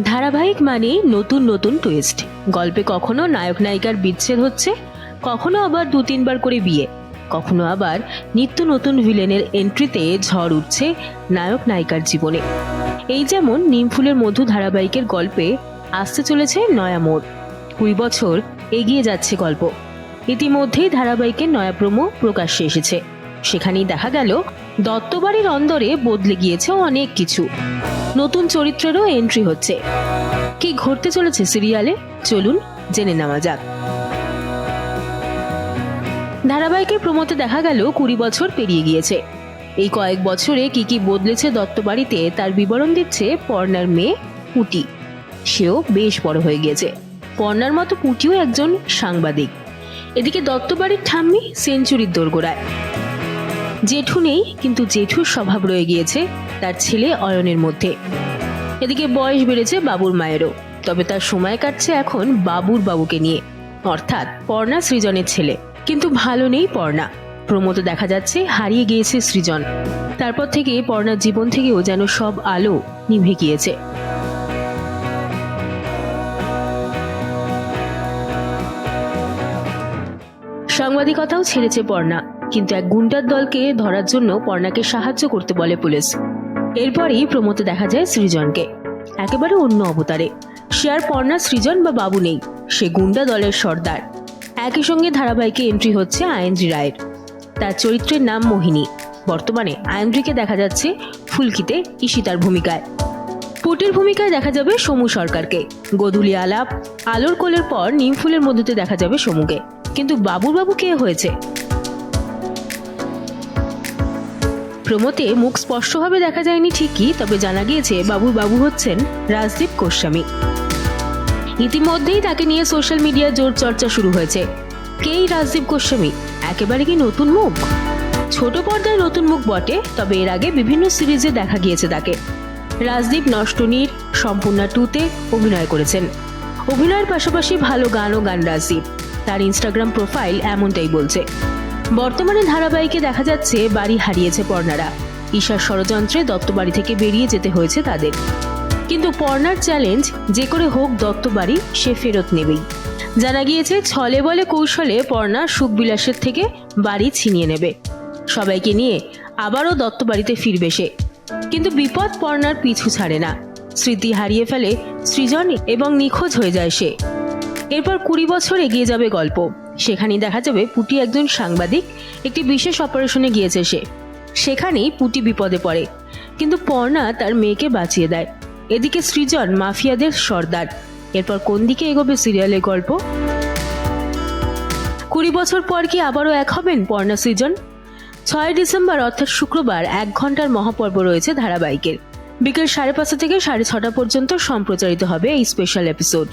ধারাবাহিক মানে নতুন নতুন টুইস্ট গল্পে কখনো নায়ক নায়িকার বিচ্ছেদ হচ্ছে, কখনো আবার দু তিনবার করে বিয়ে, কখনো আবার নিত্য নতুন ভিলেনের এন্ট্রিতে ঝড় উঠছে নায়ক নায়িকার জীবনে। এই যেমন নিমফুলের মধু ধারাবাহিকের গল্পে আসতে চলেছে নয়া মোড়। কুড়ি বছর এগিয়ে যাচ্ছে গল্প। ইতিমধ্যেই ধারাবাহিকের নয়া প্রোমো প্রকাশ্যে এসেছে। সেখানেই দেখা গেল দত্তবাড়ির অন্দরে বদলে গিয়েছে অনেক কিছু। নতুন চরিত্রেরও এন্ট্রি হচ্ছে। কি ঘটতে চলেছে সিরিয়ালে? চলুন জেনে নেওয়া যাক। ধারাবাহিকের প্রমোতে দেখা গেল কুড়ি বছর পেরিয়ে গিয়েছে। এই কয়েক বছরে কি কি বদলেছে দত্তবাড়িতে তার বিবরণ দিচ্ছে পর্ণার মেয়ে পুটি। সেও বেশ বড় হয়ে গিয়েছে। পর্ণার মতো পুটিও একজন সাংবাদিক। এদিকে দত্তবাড়ির ঠাম্মি সেঞ্চুরির দোরগোড়ায়। জেঠু নেই, কিন্তু জেঠুর স্বভাব রয়ে গিয়েছে তার ছেলে অয়নের মধ্যে। এদিকে বয়স বেড়েছে বাবুর মায়েরও, তবে তার সময় কাটছে এখন বাবুর বাবুকে নিয়ে, অর্থাৎ পর্ণা সৃজনের ছেলে। কিন্তু ভালো নেই পর্ণা। প্রমোতে দেখা যাচ্ছে হারিয়ে গিয়েছে সৃজন। তারপর থেকে পর্ণার জীবন থেকেও যেন সব আলো নিভে গিয়েছে। সাংবাদিকতাও ছেড়েছে পর্ণা। কিন্তু এক গুন্ডার দলকে ধরার জন্য পর্ণাকে সাহায্য করতে বলে পুলিশ। এরপরই প্রমোতে দেখা যায় সৃজনকে। একেবারে অন্য অবতারে। সে আর পর্ণা সৃজন বা বাবু নেই। সে গুন্ডা দলের সর্দার। একই সঙ্গে ধারাবাহিকে এন্ট্রি হচ্ছে আয়েন্দ্রি রায়ের। তার চরিত্রের নাম মোহিনী। বর্তমানে আয়েন্দ্রিকে দেখা যাচ্ছে ফুলকিতে ঈশিতার ভূমিকায়। পুটির ভূমিকায় দেখা যাবে সমু সরকারকে। গোধূলি আলাপ, আলোর কোলের পর নিমফুলের মধ্যে দেখা যাবে সমুকে। কিন্তু বাবুর বাবু কে হয়েছে? প্রমোতে মুখ স্পষ্টভাবে দেখা যায়নি ঠিকই, তবে জানা গিয়েছে বাবুর বাবু হচ্ছেন রাজদীপ গোস্বামী। ইতিমধ্যেই তাকে নিয়ে সোশ্যাল মিডিয়া জোর চর্চা শুরু হয়েছে। কেই রাজদীপ গোস্বামী? একেবারে কি নতুন মুখ? ছোট পর্দায় নতুন মুখ বটে, তবে এর আগে বিভিন্ন সিরিজে দেখা গিয়েছে তাকে। রাজদীপ নষ্টনীর, সম্পূর্ণা টুতে অভিনয় করেছেন। অভিনয়ের পাশাপাশি ভালো গানও গান রাজদীপ। তার ইনস্টাগ্রাম প্রোফাইল এমনটাই বলছে। বর্তমানে ধারাবাহিকে দেখা যাচ্ছে বাড়ি হারিয়েছে পর্ণারা। ঈশার ষড়যন্ত্রে দত্তবাড়ি থেকে বেরিয়ে যেতে হয়েছে তাদের। কিন্তু পর্ণার চ্যালেঞ্জ, যে করে হোক দত্তবাড়ি, সে ফেরত নেবেই। জানা গিয়েছে, ছলে বলে কৌশলে পর্ণা সুখবিলাসের থেকে বাড়ি ছিনিয়ে নেবে। সবাইকে নিয়ে আবারও দত্তবাড়িতে ফিরবে সে। কিন্তু বিপদ পর্ণার পিছু ছাড়ে না। স্মৃতি হারিয়ে ফেলে সৃজন এবং নিখোঁজ হয়ে যায় সে। এরপর কুড়ি বছর এগিয়ে যাবে গল্প। সেখানেই দেখা যাবে পুটি একজন সাংবাদিক, একটি বিশেষ অপারেশনে গিয়েছে সে। সেখানেই পুটি বিপদে পড়ে। কিন্তু পর্ণা তার মেয়েকে বাঁচিয়ে দেয়। এদিকে সৃজন মাফিয়াদের সর্দার। এরপর কোন দিকে এগোবে সিরিয়ালের গল্প? কুড়ি বছর পর কি আবারও এক হবেন পর্ণা সৃজন? ছয় ডিসেম্বর, অর্থাৎ শুক্রবার, এক ঘণ্টার মহাপর্ব রয়েছে ধারাবাহিকের। বিকেল সাড়ে পাঁচটা থেকে সাড়ে ছটা পর্যন্ত সম্প্রচারিত হবে এই স্পেশাল এপিসোড